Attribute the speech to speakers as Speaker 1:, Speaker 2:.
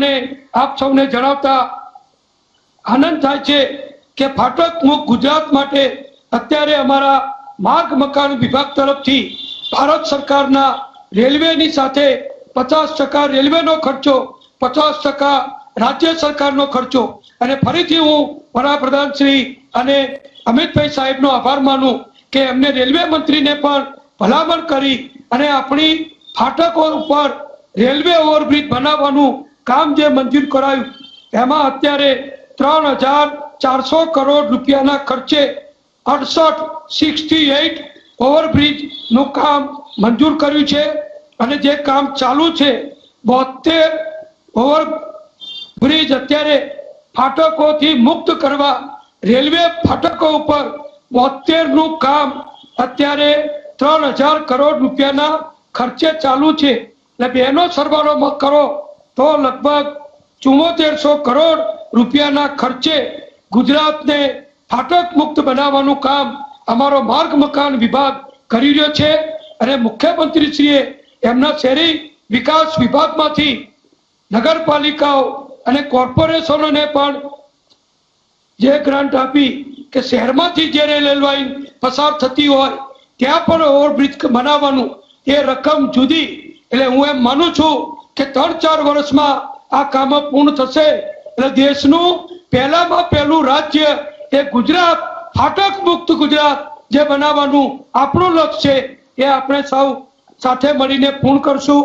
Speaker 1: મને આપ સૌને જણાવતા આનંદ થાય છે કે ફાટક મુખ ગુજરાત માટે અત્યારે અમારા માર્ગ મકાન વિભાગ તરફથી ભારત સરકારના રેલવેની સાથે પચાસ ટકા રેલવેનો ખર્ચો, પચાસ ટકા રાજ્ય સરકારનો ખર્ચો. અને ફરીથી હું વડાપ્રધાન શ્રી અને અમિતભાઈ સાહેબનો આભાર માનું કે એમને રેલવે મંત્રીને પણ ભલામણ કરી અને આપણી ફાટકો ઉપર રેલવે ઓવરબ્રિજ બનાવવાનું કામ જે મંજૂર કરાયું, એમાં અત્યારે ત્રણ હજાર ચારસો કરોડ રૂપિયાના ખર્ચે અડસઠ સિક્સટી એઇટ ઓવરબ્રિજનું કામ મંજૂર કર્યું છે અને જે કામ ચાલુ છે બોતેર ઓવર બ્રિજ અત્યારે ફાટકોથી મુક્ત કરવા, રેલવે ફાટકો ઉપર બોતેરનું કામ અત્યારે ત્રણ હજાર કરોડ રૂપિયાના ખર્ચે ચાલુ છે. એટલે બેનો સરવાળો કરો તો લગભગ ચુમ્મોતેરસો કરોડ રૂપિયાના ખર્ચે ગુજરાતને ફાટક મુક્ત બનાવવાનું કામ અમારો માર્ગ મકાન વિભાગ કરી રહ્યો છે અને મુખ્યમંત્રીશ્રીએ એમના શહેરી વિકાસ વિભાગમાંથી નગરપાલિકાઓ અને કોર્પોરેશનોને પણ જે ગ્રાન્ટ આપી કે શહેરમાંથી જે રેલ લાઈન પસાર થતી હોય ત્યાં પણ ઓવરબ્રિજ બનાવવાનું એ રકમ જુદી. એટલે હું એમ માનું છું કે ત્રણ ચાર વર્ષમાં આ કામ પૂર્ણ થશે. એટલે દેશનું પહેલામાં પહેલું રાજ્ય એ ગુજરાત, ફાટક મુક્ત ગુજરાત જે બનાવવાનું આપણું લક્ષ્ય છે, એ આપણે સૌ સાથે મળીને પૂર્ણ કરશું.